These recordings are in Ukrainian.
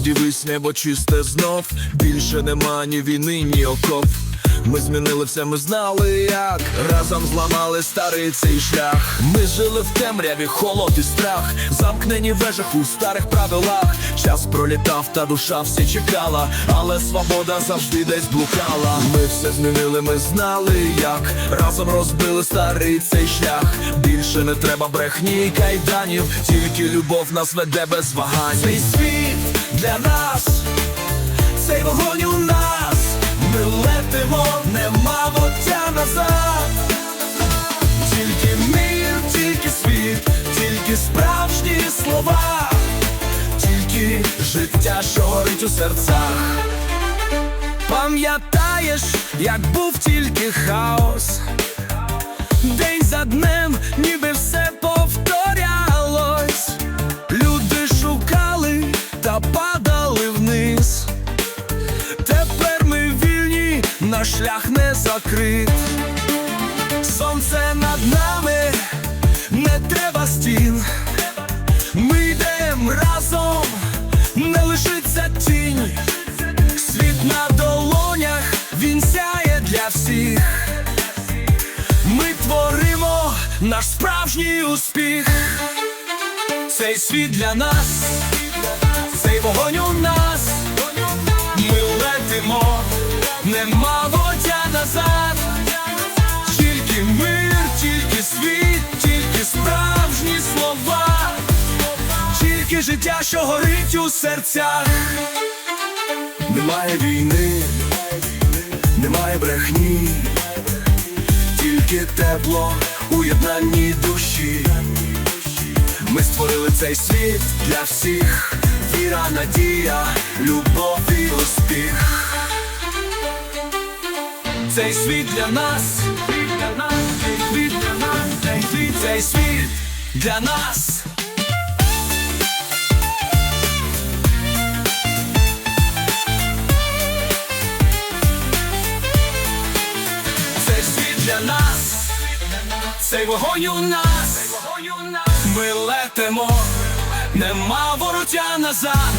дивись, небо чисте знов. Більше нема ні війни, ні окоп. Ми змінили все, ми знали як разом зламали старий цей шлях. Ми жили в темряві, холод і страх, замкнені в вежах у старих правилах. Час пролітав, та душа все чекала, але свобода завжди десь блукала. Ми все змінили, ми знали як разом розбили старий цей шлях. Більше не треба брехні кайданів, тільки любов нас веде без вагань. Цей світ слова, тільки життя, що у серцях. Пам'ятаєш, як був тільки хаос, день за днем, ніби все повторялось. Люди шукали та падали вниз. Тепер ми вільні, наш шлях не закрит. Сонце над нами, не треба стін. Ми йдем разом, не лишиться тінь. Світ на долонях, він сяє для всіх. Ми творимо наш справжній успіх. Цей світ для нас, цей вогонь у нас. Ми летимо, нема життя, що горить у серцях. Немає війни, немає брехні, тільки тепло у єднанні душі. Ми створили цей світ для всіх. Віра, надія, любов і успіх. Цей світ для нас, для нас, цей світ для нас, цей світ, цей світ для нас. Вогонь нас, ми летимо, нема вороття назад,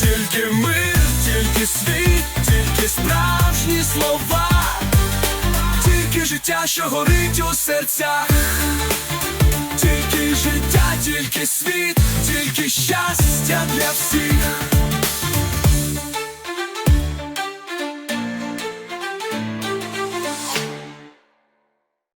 тільки мир, тільки світ, тільки справжні слова, тільки життя, що горить у серцях, тільки життя, тільки світ, тільки щастя для всіх.